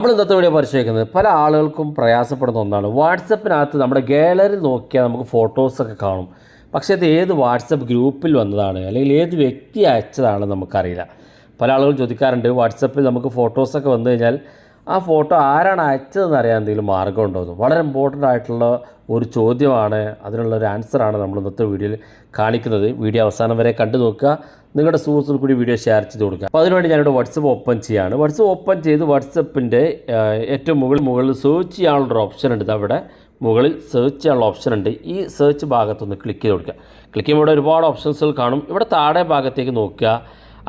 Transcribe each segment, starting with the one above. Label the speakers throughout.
Speaker 1: നമ്മൾ ഇന്നത്തെ വീഡിയോ പരിശോധിക്കുന്നത് പല ആളുകൾക്കും പ്രയാസപ്പെടുന്ന ഒന്നാണ്. വാട്സപ്പിനകത്ത് നമ്മുടെ ഗാലറി നോക്കിയാൽ നമുക്ക് ഫോട്ടോസൊക്കെ കാണും. പക്ഷേ അത് ഏത് വാട്സപ്പ് ഗ്രൂപ്പിൽ വന്നതാണ് അല്ലെങ്കിൽ ഏത് വ്യക്തി അയച്ചതാണ് നമുക്കറിയില്ല. പല ആളുകൾ ചോദിക്കാറുണ്ട് വാട്സപ്പിൽ നമുക്ക് ഫോട്ടോസൊക്കെ വന്നു കഴിഞ്ഞാൽ ആ ഫോട്ടോ ആരാണ് അയച്ചതെന്ന് അറിയാൻ എന്തെങ്കിലും മാർഗമുണ്ടോ എന്ന്? വളരെ ഇമ്പോർട്ടന്റ് ആയിട്ടുള്ള ഒരു ചോദ്യമാണ്. അതിനുള്ള ഒരു ആൻസറാണ് നമ്മൾ ഇന്നത്തെ വീഡിയോയിൽ കാണിക്കുന്നത്. വീഡിയോ അവസാനം വരെ കണ്ടു നോക്കുക. നിങ്ങളുടെ സുഹൃത്തുക്കൾ കൂടി വീഡിയോ ഷെയർ ചെയ്ത് കൊടുക്കുക. അപ്പോൾ അതിനുവേണ്ടി ഞാനിവിടെ വാട്സപ്പ് ഓപ്പൺ ചെയ്യാണ്. വാട്സപ്പ് ഓപ്പൺ ചെയ്ത് വാട്സപ്പിന്റെ ഏറ്റവും മുകളിൽ മുകളിൽ സെർച്ച് ചെയ്യാനുള്ളൊരു ഓപ്ഷൻ ഉണ്ട്. അവിടെ മുകളിൽ സെർച്ച് ചെയ്യാനുള്ള ഓപ്ഷൻ ഉണ്ട്. ഈ സെർച്ച് ഭാഗത്തൊന്ന് ക്ലിക്ക് ചെയ്ത് കൊടുക്കുക. ക്ലിക്ക് ചെയ്യുമ്പോൾ ഒരുപാട് ഓപ്ഷൻസുകൾ കാണും. ഇവിടെ താഴെ ഭാഗത്തേക്ക് നോക്കുക.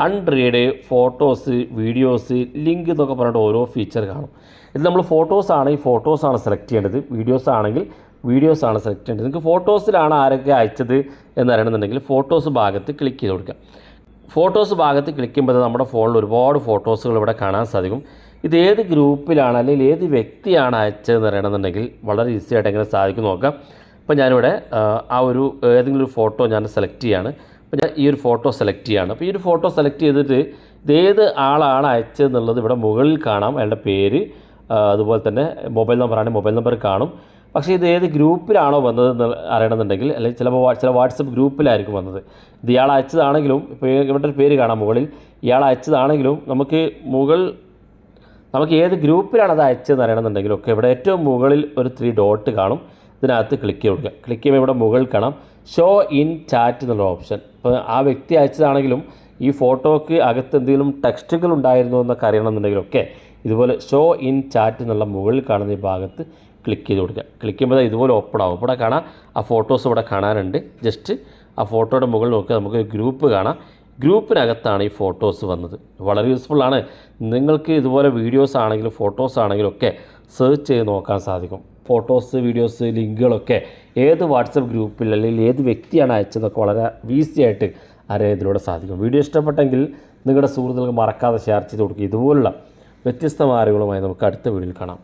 Speaker 1: അൺറീഡ് ഫോട്ടോസ് വീഡിയോസ് ലിങ്ക് എന്നൊക്കെ പറഞ്ഞിട്ട് ഓരോ ഫീച്ചർ കാണും. ഇത് നമ്മൾ ഫോട്ടോസ് ആണെങ്കിൽ ഫോട്ടോസാണ് സെലക്ട് ചെയ്യേണ്ടത്. വീഡിയോസ് ആണെങ്കിൽ വീഡിയോസ് ആണ് സെലക്ട് ചെയ്യേണ്ടത്. നിങ്ങൾക്ക് ഫോട്ടോസിലാണ് ആരൊക്കെ അയച്ചത് എന്നറിയണമെന്നുണ്ടെങ്കിൽ ഫോട്ടോസ് ഭാഗത്ത് ക്ലിക്ക് ചെയ്ത് കൊടുക്കുക. ഫോട്ടോസ് ഭാഗത്ത് ക്ലിക്ക് ചെയ്യുമ്പോൾ നമ്മുടെ ഫോണിൽ ഒരുപാട് ഫോട്ടോസുകൾ ഇവിടെ കാണാൻ സാധിക്കും. ഇത് ഏത് ഗ്രൂപ്പിലാണ് അല്ലെങ്കിൽ ഏത് വ്യക്തിയാണ് അയച്ചതെന്ന് അറിയണമെന്നുണ്ടെങ്കിൽ വളരെ ഈസി ആയിട്ട് എങ്ങനെ സാധിക്കും നോക്കാം. അപ്പോൾ ഞാനിവിടെ ആ, ആ ഒരു ഏതെങ്കിലും ഒരു ഫോട്ടോ ഞാൻ സെലക്ട് ചെയ്യാണ്. അപ്പോൾ ഞാൻ ഈ ഒരു ഫോട്ടോ സെലക്ട് ചെയ്യാണ്. അപ്പോൾ ഈ ഒരു ഫോട്ടോ സെലക്ട് ചെയ്തിട്ട് ഇതേത് ആളാണ് അയച്ചതെന്നുള്ളത് ഇവിടെ മുകളിൽ കാണാം. അയാളുടെ പേര് അതുപോലെ തന്നെ മൊബൈൽ നമ്പറാണ് മൊബൈൽ നമ്പർ കാണും. പക്ഷേ ഇത് ഏത് ഗ്രൂപ്പിലാണോ വന്നത് എന്ന് അറിയണമെന്നുണ്ടെങ്കിൽ അല്ലെങ്കിൽ ചിലപ്പോൾ ചില വാട്സപ്പ് ഗ്രൂപ്പിലായിരിക്കും വന്നത്. ഇത് ഇയാൾ അയച്ചതാണെങ്കിലും ഇപ്പോൾ ഒരു പേര് കാണാം മുകളിൽ. ഇയാൾ അയച്ചതാണെങ്കിലും നമുക്ക് മുകൾ നമുക്ക് ഏത് ഗ്രൂപ്പിലാണ് അത് അയച്ചതെന്ന് അറിയണമെന്നുണ്ടെങ്കിലും ഒക്കെ ഇവിടെ ഏറ്റവും മുകളിൽ ഒരു ത്രീ ഡോട്ട് കാണും. ഇതിനകത്ത് ക്ലിക്ക് കൊടുക്കുക. ക്ലിക്ക് ചെയ്യുമ്പോൾ ഇവിടെ മുകളിൽ കാണാം ഷോ ഇൻ ചാറ്റ് എന്നുള്ള ഓപ്ഷൻ ഇപ്പോൾ ആ വ്യക്തി അയച്ചതാണെങ്കിലും ഈ ഫോട്ടോക്ക് അകത്ത് എന്തെങ്കിലും ടെക്സ്റ്റുകൾ ഉണ്ടായിരുന്നു എന്നൊക്കെ അറിയണമെന്നുണ്ടെങ്കിലും ഒക്കെ ഇതുപോലെ ഷോ ഇൻ ചാറ്റ് എന്നുള്ള മുകളിൽ കാണുന്ന ഈ ഭാഗത്ത് ക്ലിക്ക് ചെയ്ത് കൊടുക്കുക. ക്ലിക്ക് ചെയ്യുമ്പോൾ ഇതുപോലെ ഓപ്പൺ ആവും. ഇവിടെ കാണാം ആ ഫോട്ടോസ് ഇവിടെ കാണാനുണ്ട്. ജസ്റ്റ് ആ ഫോട്ടോയുടെ മുകളിൽ നോക്കുക. നമുക്ക് ഗ്രൂപ്പ് കാണാം. ഗ്രൂപ്പിനകത്താണ് ഈ ഫോട്ടോസ് വന്നത്. വളരെ യൂസ്ഫുൾ ആണ്. നിങ്ങൾക്ക് ഇതുപോലെ വീഡിയോസ് ആണെങ്കിലും ഫോട്ടോസ് ആണെങ്കിലും ഒക്കെ സെർച്ച് ചെയ്ത് നോക്കാൻ സാധിക്കും. ഫോട്ടോസ് വീഡിയോസ് ലിങ്കുകളൊക്കെ ഏത് വാട്സപ്പ് ഗ്രൂപ്പിൽ അല്ലെങ്കിൽ ഏത് വ്യക്തിയാണ് അയച്ചതൊക്കെ വളരെ ഈസി ആയിട്ട് അറിയാൻ സാധിക്കും. വീഡിയോ ഇഷ്ടപ്പെട്ടെങ്കിൽ നിങ്ങളുടെ സുഹൃത്തുക്കൾക്ക് മറക്കാതെ ഷെയർ ചെയ്ത് കൊടുക്കുക. ഇതുപോലുള്ള വ്യത്യസ്തമായ അറിവുകളുമായി നമുക്ക് അടുത്ത വീഡിയോയിൽ കാണാം.